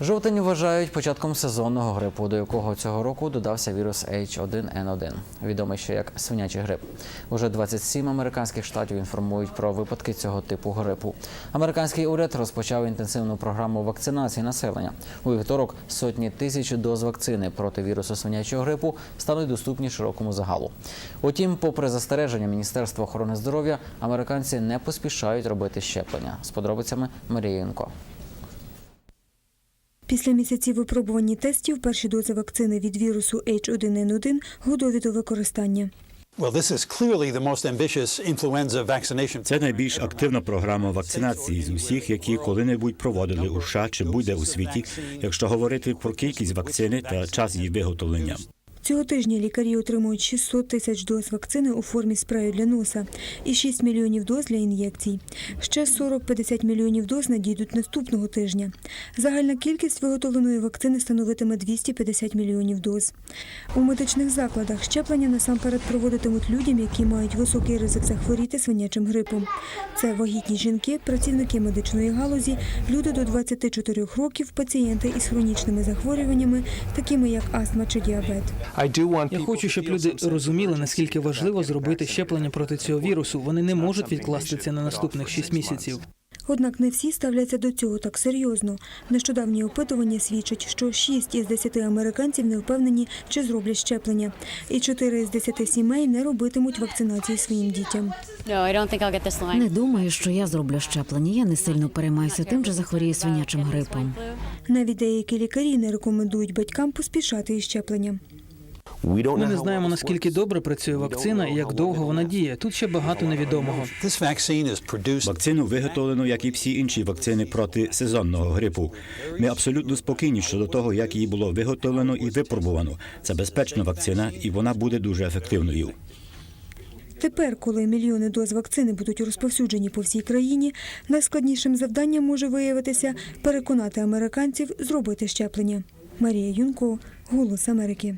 Жовтень вважають початком сезонного грипу, до якого цього року додався вірус H1N1, відомий ще як свинячий грип. Уже 27 американських штатів інформують про випадки цього типу грипу. Американський уряд розпочав інтенсивну програму вакцинації населення. У вівторок сотні тисяч доз вакцини проти вірусу свинячого грипу стануть доступні широкому загалу. Утім, попри застереження Міністерства охорони здоров'я, американці не поспішають робити щеплення. З подробицями Марія Янко. Після місяців випробувань тестів перші дози вакцини від вірусу H1N1 готові до використання. Це найбільш активна програма вакцинації з усіх, які коли-небудь проводили у США чи буде у світі, якщо говорити про кількість вакцини та час її виготовлення. Цього тижня лікарі отримують 600 тисяч доз вакцини у формі спрею для носа і 6 мільйонів доз для ін'єкцій. Ще 40-50 мільйонів доз надійдуть наступного тижня. Загальна кількість виготовленої вакцини становитиме 250 мільйонів доз. У медичних закладах щеплення насамперед проводитимуть людям, які мають високий ризик захворіти свинячим грипом. Це вагітні жінки, працівники медичної галузі, люди до 24 років, пацієнти із хронічними захворюваннями, такими як астма чи діабет. Я хочу, щоб люди розуміли, наскільки важливо зробити щеплення проти цього вірусу. Вони не можуть відкласти це на наступних 6 місяців. Однак не всі ставляться до цього так серйозно. Нещодавні опитування свідчать, що 6 із 10 американців не впевнені, чи зроблять щеплення, і 4 із 10 сімей не робитимуть вакцинації своїм дітям. No, I don't think I'll get this line. Не думаю, що я зроблю щеплення. Я не сильно переймаюся тим, що захворію свинячим грипом. Навіть деякі лікарі не рекомендують батькам поспішати із щепленням. Ми не знаємо наскільки добре працює вакцина і як довго вона діє. Тут ще багато невідомого. Вакцину виготовлено, як і всі інші вакцини проти сезонного грипу. Ми абсолютно спокійні щодо того, як її було виготовлено і випробувано. Це безпечна вакцина, і вона буде дуже ефективною. Тепер, коли мільйони доз вакцини будуть розповсюджені по всій країні, найскладнішим завданням може виявитися переконати американців зробити щеплення. Марія Юнко, Голос Америки.